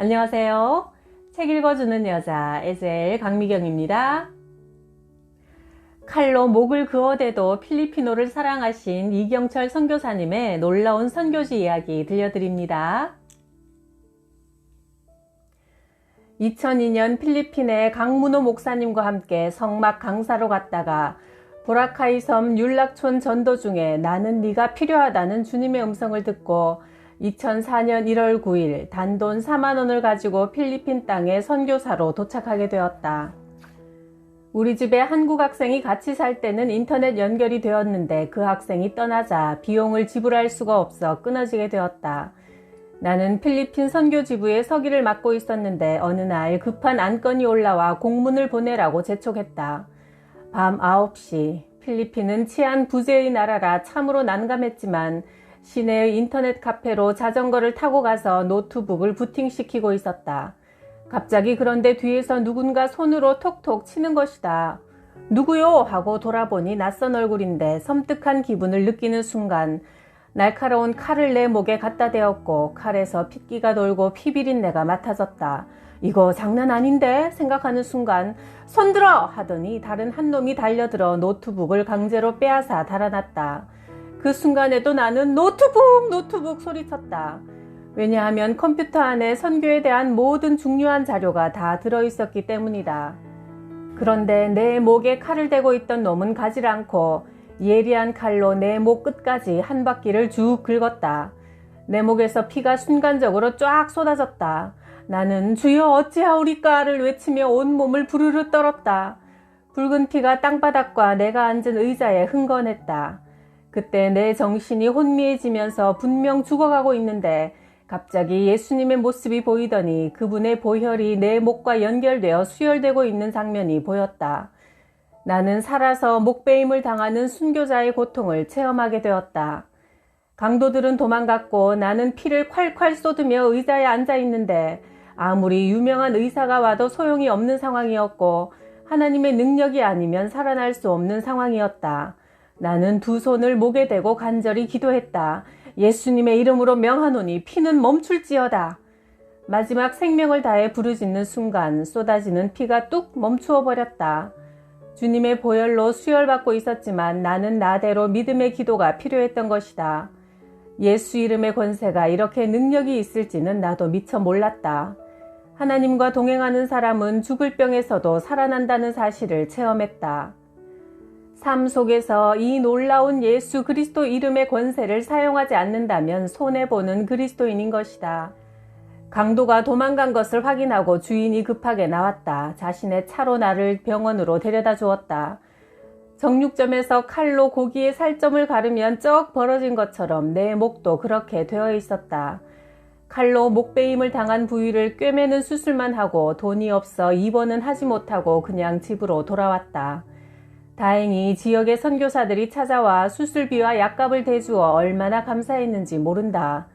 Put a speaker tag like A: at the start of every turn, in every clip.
A: 안녕하세요. 책 읽어주는 여자 에젤 강미경입니다. 칼로 목을 그어대도 필리피노를 사랑하신 이경철 선교사님의 놀라운 선교지 이야기 들려드립니다. 2002년 필리핀의 강문호 목사님과 함께 성막 강사로 갔다가 보라카이 섬 율락촌 전도 중에 나는 네가 필요하다는 주님의 음성을 듣고 2004년 1월 9일 단돈 4만 원을 가지고 필리핀 땅에 선교사로 도착하게 되었다. 우리 집에 한국 학생이 같이 살 때는 인터넷 연결이 되었는데 그 학생이 떠나자 비용을 지불할 수가 없어 끊어지게 되었다. 나는 필리핀 선교지부에 서기를 맡고 있었는데 어느 날 급한 안건이 올라와 공문을 보내라고 재촉했다. 밤 9시 필리핀은 치안 부재의 나라라 참으로 난감했지만 시내의 인터넷 카페로 자전거를 타고 가서 노트북을 부팅시키고 있었다. 갑자기 그런데 뒤에서 누군가 손으로 톡톡 치는 것이다. 누구요? 하고 돌아보니 낯선 얼굴인데 섬뜩한 기분을 느끼는 순간 날카로운 칼을 내 목에 갖다 대었고 칼에서 핏기가 돌고 피비린내가 맡아졌다. 이거 장난 아닌데 생각하는 순간 손들어 하더니 다른 한 놈이 달려들어 노트북을 강제로 빼앗아 달아났다. 그 순간에도 나는 노트북 노트북 소리쳤다. 왜냐하면 컴퓨터 안에 선교에 대한 모든 중요한 자료가 다 들어있었기 때문이다. 그런데 내 목에 칼을 대고 있던 놈은 가지 않고 예리한 칼로 내 목 끝까지 한 바퀴를 쭉 긁었다. 내 목에서 피가 순간적으로 쫙 쏟아졌다. 나는 주여 어찌하오리까를 외치며 온몸을 부르르 떨었다. 붉은 피가 땅바닥과 내가 앉은 의자에 흥건했다. 그때 내 정신이 혼미해지면서 분명 죽어가고 있는데 갑자기 예수님의 모습이 보이더니 그분의 보혈이 내 목과 연결되어 수혈되고 있는 장면이 보였다. 나는 살아서 목베임을 당하는 순교자의 고통을 체험하게 되었다. 강도들은 도망갔고 나는 피를 콸콸 쏟으며 의자에 앉아 있는데 아무리 유명한 의사가 와도 소용이 없는 상황이었고 하나님의 능력이 아니면 살아날 수 없는 상황이었다. 나는 두 손을 목에 대고 간절히 기도했다. 예수님의 이름으로 명하노니 피는 멈출지어다. 마지막 생명을 다해 부르짖는 순간 쏟아지는 피가 뚝 멈추어 버렸다. 주님의 보혈로 수혈받고 있었지만 나는 나대로 믿음의 기도가 필요했던 것이다. 예수 이름의 권세가 이렇게 능력이 있을지는 나도 미처 몰랐다. 하나님과 동행하는 사람은 죽을 병에서도 살아난다는 사실을 체험했다. 삶 속에서 이 놀라운 예수 그리스도 이름의 권세를 사용하지 않는다면 손해보는 그리스도인인 것이다. 강도가 도망간 것을 확인하고 주인이 급하게 나왔다. 자신의 차로 나를 병원으로 데려다 주었다. 정육점에서 칼로 고기의 살점을 가르면 쩍 벌어진 것처럼 내 목도 그렇게 되어 있었다. 칼로 목베임을 당한 부위를 꿰매는 수술만 하고 돈이 없어 입원은 하지 못하고 그냥 집으로 돌아왔다. 다행히 지역의 선교사들이 찾아와 수술비와 약값을 대주어 얼마나 감사했는지 모른다.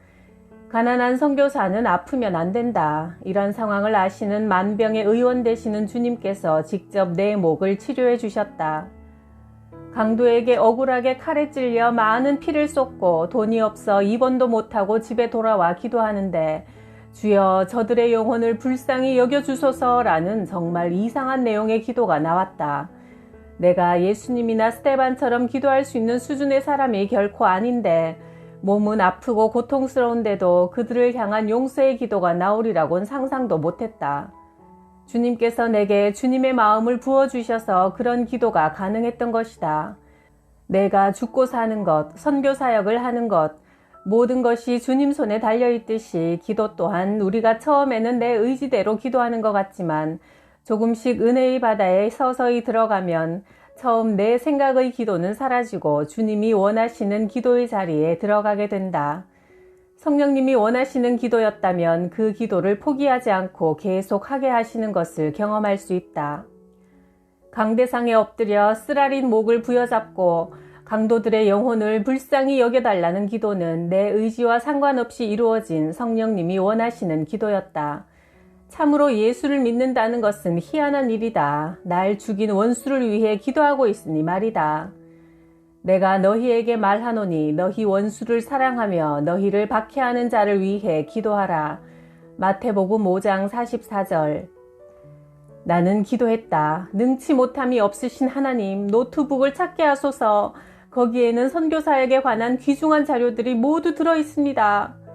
A: 가난한 선교사는 아프면 안 된다. 이런 상황을 아시는 만병의 의원 되시는 주님께서 직접 내 목을 치료해 주셨다. 강도에게 억울하게 칼에 찔려 많은 피를 쏟고 돈이 없어 입원도 못하고 집에 돌아와 기도하는데 주여 저들의 영혼을 불쌍히 여겨주소서라는 정말 이상한 내용의 기도가 나왔다. 내가 예수님이나 스테반처럼 기도할 수 있는 수준의 사람이 결코 아닌데 몸은 아프고 고통스러운데도 그들을 향한 용서의 기도가 나오리라곤 상상도 못했다. 주님께서 내게 주님의 마음을 부어주셔서 그런 기도가 가능했던 것이다. 내가 죽고 사는 것, 선교 사역을 하는 것, 모든 것이 주님 손에 달려있듯이 기도 또한 우리가 처음에는 내 의지대로 기도하는 것 같지만 조금씩 은혜의 바다에 서서히 들어가면 처음 내 생각의 기도는 사라지고 주님이 원하시는 기도의 자리에 들어가게 된다. 성령님이 원하시는 기도였다면 그 기도를 포기하지 않고 계속 하게 하시는 것을 경험할 수 있다. 강대상에 엎드려 쓰라린 목을 부여잡고 강도들의 영혼을 불쌍히 여겨달라는 기도는 내 의지와 상관없이 이루어진 성령님이 원하시는 기도였다. 참으로 예수를 믿는다는 것은 희한한 일이다. 날 죽인 원수를 위해 기도하고 있으니 말이다. 내가 너희에게 말하노니 너희 원수를 사랑하며 너희를 박해하는 자를 위해 기도하라. 마태복음 5장 44절 나는 기도했다. 능치 못함이 없으신 하나님, 노트북을 찾게 하소서. 거기에는 선교사에게 관한 귀중한 자료들이 모두 들어 있습니다.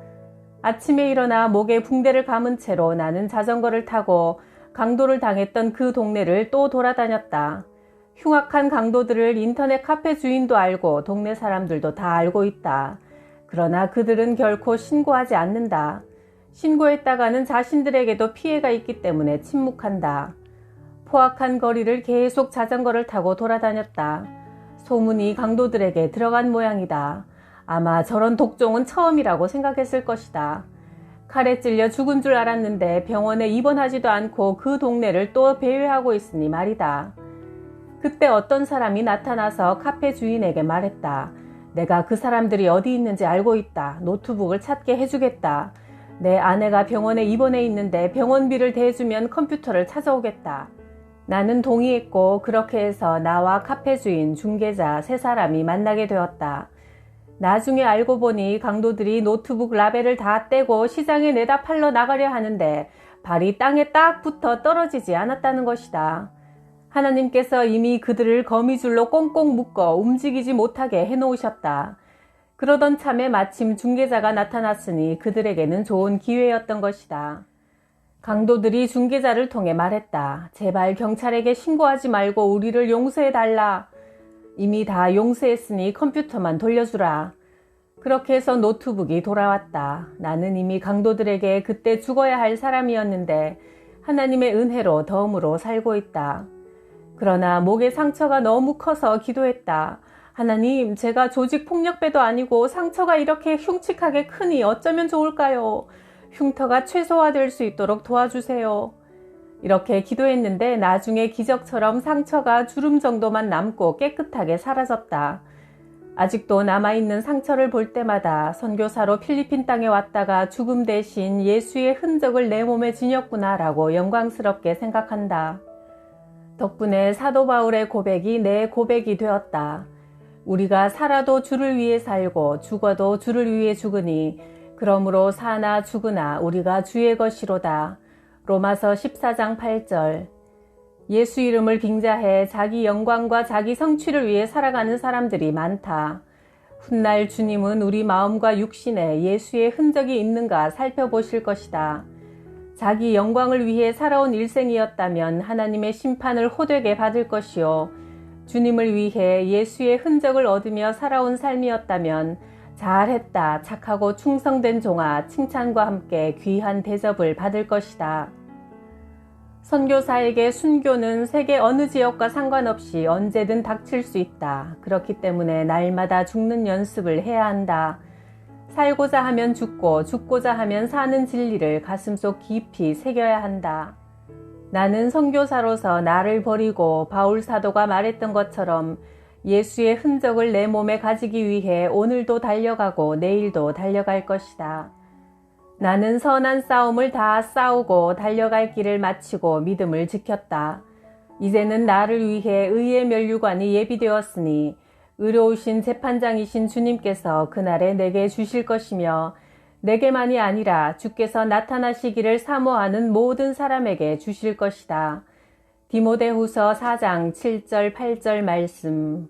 A: 아침에 일어나 목에 붕대를 감은 채로 나는 자전거를 타고 강도를 당했던 그 동네를 또 돌아다녔다. 흉악한 강도들을 인터넷 카페 주인도 알고 동네 사람들도 다 알고 있다. 그러나 그들은 결코 신고하지 않는다. 신고했다가는 자신들에게도 피해가 있기 때문에 침묵한다. 포악한 거리를 계속 자전거를 타고 돌아다녔다. 소문이 강도들에게 들어간 모양이다. 아마 저런 독종은 처음이라고 생각했을 것이다. 칼에 찔려 죽은 줄 알았는데 병원에 입원하지도 않고 그 동네를 또 배회하고 있으니 말이다. 그때 어떤 사람이 나타나서 카페 주인에게 말했다. 내가 그 사람들이 어디 있는지 알고 있다. 노트북을 찾게 해주겠다. 내 아내가 병원에 입원해 있는데 병원비를 대주면 컴퓨터를 찾아오겠다. 나는 동의했고 그렇게 해서 나와 카페 주인, 중개자 세 사람이 만나게 되었다. 나중에 알고 보니 강도들이 노트북 라벨을 다 떼고 시장에 내다 팔러 나가려 하는데 발이 땅에 딱 붙어 떨어지지 않았다는 것이다. 하나님께서 이미 그들을 거미줄로 꽁꽁 묶어 움직이지 못하게 해놓으셨다. 그러던 참에 마침 중개자가 나타났으니 그들에게는 좋은 기회였던 것이다. 강도들이 중개자를 통해 말했다. 제발 경찰에게 신고하지 말고 우리를 용서해달라. 이미 다 용서했으니 컴퓨터만 돌려주라. 그렇게 해서 노트북이 돌아왔다. 나는 이미 강도들에게 그때 죽어야 할 사람이었는데 하나님의 은혜로 덤으로 살고 있다. 그러나 목에 상처가 너무 커서 기도했다. 하나님, 제가 조직 폭력배도 아니고 상처가 이렇게 흉측하게 크니 어쩌면 좋을까요? 흉터가 최소화될 수 있도록 도와주세요. 이렇게 기도했는데 나중에 기적처럼 상처가 주름 정도만 남고 깨끗하게 사라졌다. 아직도 남아있는 상처를 볼 때마다 선교사로 필리핀 땅에 왔다가 죽음 대신 예수의 흔적을 내 몸에 지녔구나 라고 영광스럽게 생각한다. 덕분에 사도 바울의 고백이 내 고백이 되었다. 우리가 살아도 주를 위해 살고 죽어도 주를 위해 죽으니 그러므로 사나 죽으나 우리가 주의 것이로다. 로마서 14장 8절 예수 이름을 빙자해 자기 영광과 자기 성취를 위해 살아가는 사람들이 많다. 훗날 주님은 우리 마음과 육신에 예수의 흔적이 있는가 살펴보실 것이다. 자기 영광을 위해 살아온 일생이었다면 하나님의 심판을 호되게 받을 것이요. 주님을 위해 예수의 흔적을 얻으며 살아온 삶이었다면 잘했다, 착하고 충성된 종아 칭찬과 함께 귀한 대접을 받을 것이다. 선교사에게 순교는 세계 어느 지역과 상관없이 언제든 닥칠 수 있다. 그렇기 때문에 날마다 죽는 연습을 해야 한다. 살고자 하면 죽고 죽고자 하면 사는 진리를 가슴속 깊이 새겨야 한다. 나는 선교사로서 나를 버리고 바울 사도가 말했던 것처럼 예수의 흔적을 내 몸에 가지기 위해 오늘도 달려가고 내일도 달려갈 것이다. 나는 선한 싸움을 다 싸우고 달려갈 길을 마치고 믿음을 지켰다. 이제는 나를 위해 의의 면류관이 예비되었으니 의로우신 재판장이신 주님께서 그날에 내게 주실 것이며 내게만이 아니라 주께서 나타나시기를 사모하는 모든 사람에게 주실 것이다. 디모데후서 4장 7절 8절 말씀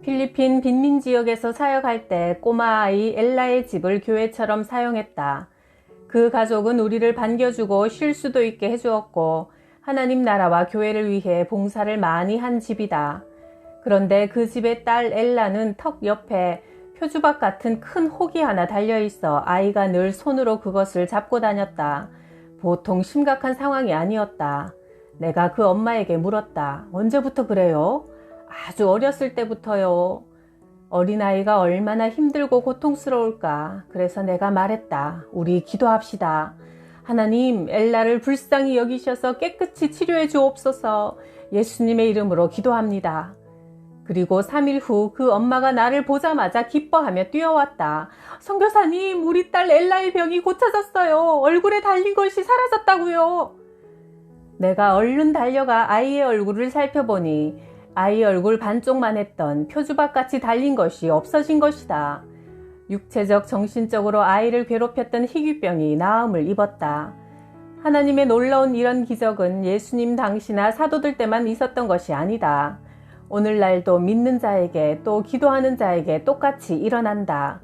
A: 필리핀 빈민 지역에서 사역할 때 꼬마 아이 엘라의 집을 교회처럼 사용했다. 그 가족은 우리를 반겨주고 쉴 수도 있게 해주었고 하나님 나라와 교회를 위해 봉사를 많이 한 집이다. 그런데 그 집의 딸 엘라는 턱 옆에 표주박 같은 큰 혹이 하나 달려 있어 아이가 늘 손으로 그것을 잡고 다녔다. 보통 심각한 상황이 아니었다. 내가 그 엄마에게 물었다. 언제부터 그래요? 아주 어렸을 때부터요. 어린아이가 얼마나 힘들고 고통스러울까. 그래서 내가 말했다. 우리 기도합시다. 하나님, 엘라를 불쌍히 여기셔서 깨끗이 치료해 주옵소서 예수님의 이름으로 기도합니다. 그리고 3일 후 그 엄마가 나를 보자마자 기뻐하며 뛰어왔다. 성교사님, 우리 딸 엘라의 병이 고쳐졌어요. 얼굴에 달린 것이 사라졌다고요. 내가 얼른 달려가 아이의 얼굴을 살펴보니 아이 얼굴 반쪽만 했던 표주박같이 달린 것이 없어진 것이다. 육체적, 정신적으로 아이를 괴롭혔던 희귀병이 나음을 입었다. 하나님의 놀라운 이런 기적은 예수님 당시나 사도들 때만 있었던 것이 아니다. 오늘날도 믿는 자에게 또 기도하는 자에게 똑같이 일어난다.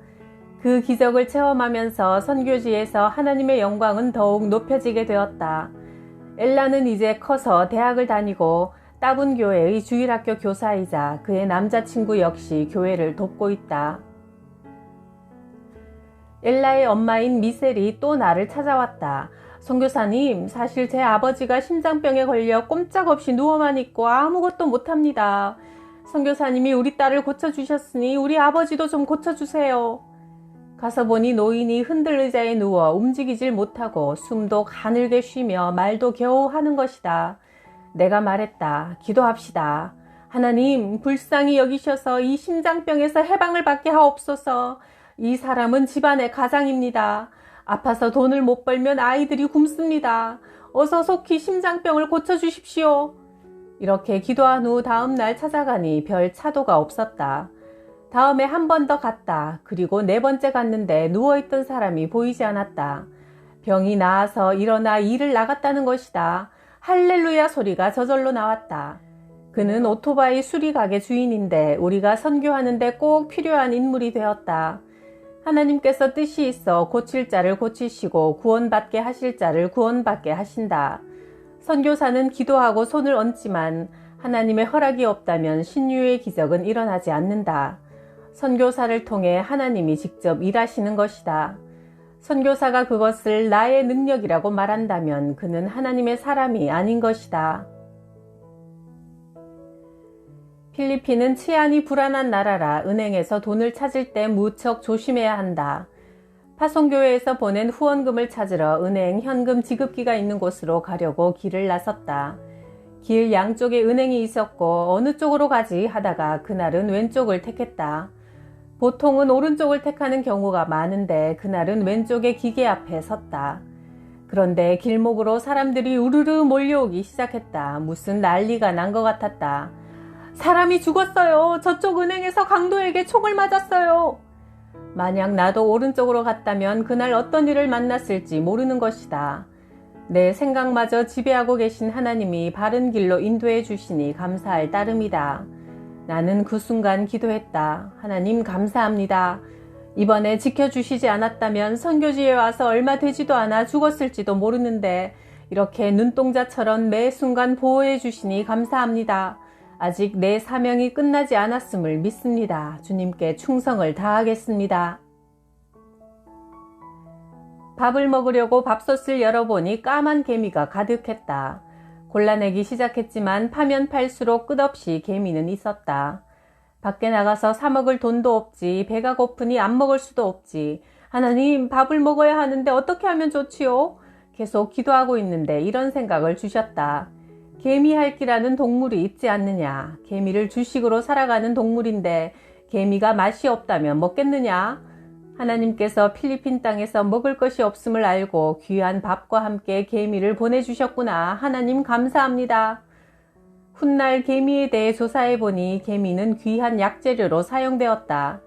A: 그 기적을 체험하면서 선교지에서 하나님의 영광은 더욱 높여지게 되었다. 엘라는 이제 커서 대학을 다니고 따분 교회의 주일학교 교사이자 그의 남자친구 역시 교회를 돕고 있다. 엘라의 엄마인 미셀이 또 나를 찾아왔다. 선교사님, 사실 제 아버지가 심장병에 걸려 꼼짝없이 누워만 있고 아무것도 못합니다. 선교사님이 우리 딸을 고쳐주셨으니 우리 아버지도 좀 고쳐주세요. 가서 보니 노인이 흔들 의자에 누워 움직이질 못하고 숨도 가늘게 쉬며 말도 겨우 하는 것이다. 내가 말했다. 기도합시다. 하나님, 불쌍히 여기셔서 이 심장병에서 해방을 받게 하옵소서. 이 사람은 집안의 가장입니다. 아파서 돈을 못 벌면 아이들이 굶습니다. 어서 속히 심장병을 고쳐주십시오. 이렇게 기도한 후 다음 날 찾아가니 별 차도가 없었다. 다음에 한 번 더 갔다. 그리고 네 번째 갔는데 누워있던 사람이 보이지 않았다. 병이 나아서 일어나 일을 나갔다는 것이다. 할렐루야 소리가 저절로 나왔다. 그는 오토바이 수리가게 주인인데 우리가 선교하는데 꼭 필요한 인물이 되었다. 하나님께서 뜻이 있어 고칠 자를 고치시고 구원받게 하실 자를 구원받게 하신다. 선교사는 기도하고 손을 얹지만 하나님의 허락이 없다면 신유의 기적은 일어나지 않는다. 선교사를 통해 하나님이 직접 일하시는 것이다. 선교사가 그것을 나의 능력이라고 말한다면 그는 하나님의 사람이 아닌 것이다. 필리핀은 치안이 불안한 나라라 은행에서 돈을 찾을 때 무척 조심해야 한다. 파송교회에서 보낸 후원금을 찾으러 은행 현금 지급기가 있는 곳으로 가려고 길을 나섰다. 길 양쪽에 은행이 있었고 어느 쪽으로 가지 하다가 그날은 왼쪽을 택했다. 보통은 오른쪽을 택하는 경우가 많은데 그날은 왼쪽의 기계 앞에 섰다. 그런데 길목으로 사람들이 우르르 몰려오기 시작했다. 무슨 난리가 난 것 같았다. 사람이 죽었어요. 저쪽 은행에서 강도에게 총을 맞았어요. 만약 나도 오른쪽으로 갔다면 그날 어떤 일을 만났을지 모르는 것이다. 내 생각마저 지배하고 계신 하나님이 바른 길로 인도해 주시니 감사할 따름이다. 나는 그 순간 기도했다. 하나님 감사합니다. 이번에 지켜주시지 않았다면 선교지에 와서 얼마 되지도 않아 죽었을지도 모르는데 이렇게 눈동자처럼 매 순간 보호해 주시니 감사합니다. 아직 내 사명이 끝나지 않았음을 믿습니다. 주님께 충성을 다하겠습니다. 밥을 먹으려고 밥솥을 열어보니 까만 개미가 가득했다. 골라내기 시작했지만 파면 팔수록 끝없이 개미는 있었다. 밖에 나가서 사 먹을 돈도 없지, 배가 고프니 안 먹을 수도 없지. 하나님, 밥을 먹어야 하는데 어떻게 하면 좋지요? 계속 기도하고 있는데 이런 생각을 주셨다. 개미핥기라는 동물이 있지 않느냐. 개미를 주식으로 살아가는 동물인데 개미가 맛이 없다면 먹겠느냐? 하나님께서 필리핀 땅에서 먹을 것이 없음을 알고 귀한 밥과 함께 개미를 보내주셨구나. 하나님 감사합니다. 훗날 개미에 대해 조사해 보니 개미는 귀한 약재료로 사용되었다.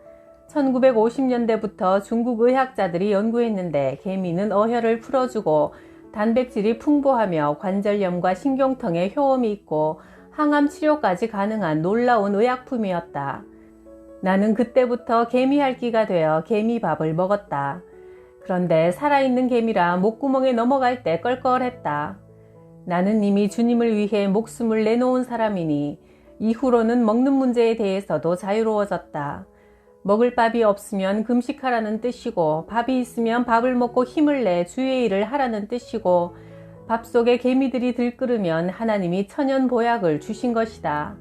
A: 1950년대부터 중국 의학자들이 연구했는데 개미는 어혈을 풀어주고 단백질이 풍부하며 관절염과 신경통에 효험이 있고 항암 치료까지 가능한 놀라운 의약품이었다. 나는 그때부터 개미핥기가 되어 개미밥을 먹었다. 그런데 살아있는 개미라 목구멍에 넘어갈 때 껄껄했다. 나는 이미 주님을 위해 목숨을 내놓은 사람이니 이후로는 먹는 문제에 대해서도 자유로워졌다. 먹을 밥이 없으면 금식하라는 뜻이고 밥이 있으면 밥을 먹고 힘을 내 주의 일을 하라는 뜻이고 밥 속에 개미들이 들끓으면 하나님이 천연 보약을 주신 것이다.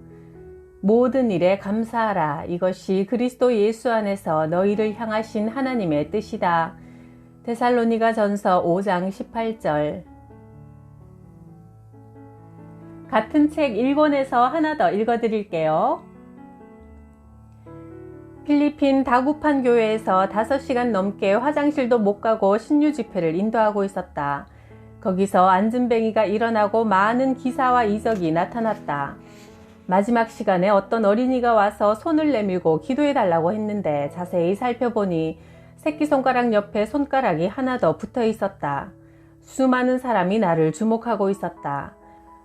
A: 모든 일에 감사하라. 이것이 그리스도 예수 안에서 너희를 향하신 하나님의 뜻이다. 데살로니가 전서 5장 18절. 같은 책 1권에서 하나 더 읽어드릴게요. 필리핀 다구판 교회에서 5시간 넘게 화장실도 못 가고 신유 집회를 인도하고 있었다. 거기서 안전뱅이가 일어나고 많은 기사와 이적이 나타났다. 마지막 시간에 어떤 어린이가 와서 손을 내밀고 기도해 달라고 했는데 자세히 살펴보니 새끼손가락 옆에 손가락이 하나 더 붙어 있었다. 수많은 사람이 나를 주목하고 있었다.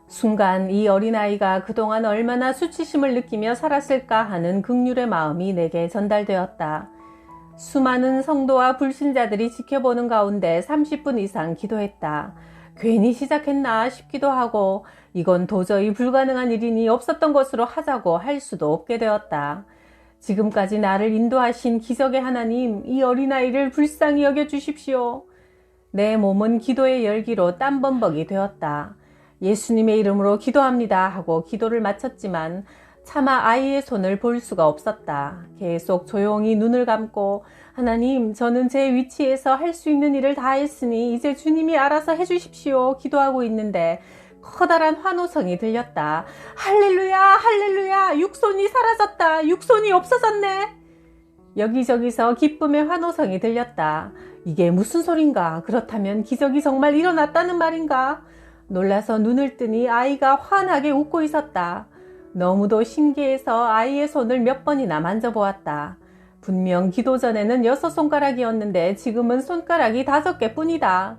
A: 순간 이 어린아이가 그동안 얼마나 수치심을 느끼며 살았을까 하는 극률의 마음이 내게 전달되었다. 수많은 성도와 불신자들이 지켜보는 가운데 30분 이상 기도했다. 괜히 시작했나 싶기도 하고 이건 도저히 불가능한 일이니 없었던 것으로 하자고 할 수도 없게 되었다. 지금까지 나를 인도하신 기적의 하나님, 이 어린아이를 불쌍히 여겨 주십시오. 내 몸은 기도의 열기로 땀범벅이 되었다. 예수님의 이름으로 기도합니다 하고 기도를 마쳤지만 차마 아이의 손을 볼 수가 없었다. 계속 조용히 눈을 감고 하나님, 저는 제 위치에서 할 수 있는 일을 다 했으니 이제 주님이 알아서 해주십시오. 기도하고 있는데 커다란 환호성이 들렸다. 할렐루야, 할렐루야, 육손이 사라졌다. 육손이 없어졌네. 여기저기서 기쁨의 환호성이 들렸다. 이게 무슨 소린가? 그렇다면 기적이 정말 일어났다는 말인가? 놀라서 눈을 뜨니 아이가 환하게 웃고 있었다. 너무도 신기해서 아이의 손을 몇 번이나 만져보았다. 분명 기도 전에는 여섯 손가락이었는데 지금은 손가락이 다섯 개 뿐이다.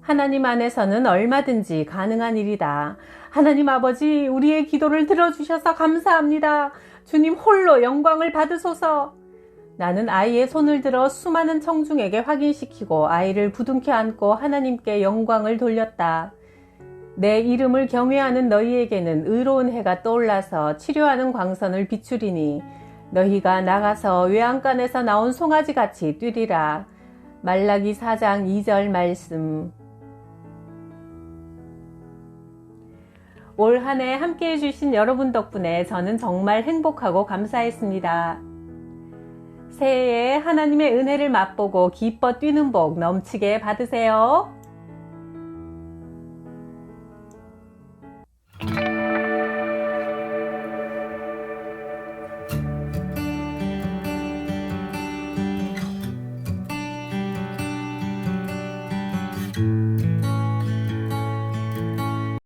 A: 하나님 안에서는 얼마든지 가능한 일이다. 하나님 아버지, 우리의 기도를 들어주셔서 감사합니다. 주님 홀로 영광을 받으소서. 나는 아이의 손을 들어 수많은 청중에게 확인시키고 아이를 부둥켜 안고 하나님께 영광을 돌렸다. 내 이름을 경외하는 너희에게는 의로운 해가 떠올라서 치료하는 광선을 비추리니 너희가 나가서 외양간에서 나온 송아지 같이 뛰리라. 말라기 4장 2절 말씀. 올 한 해 함께 해주신 여러분 덕분에 저는 정말 행복하고 감사했습니다. 새해에 하나님의 은혜를 맛보고 기뻐 뛰는 복 넘치게 받으세요.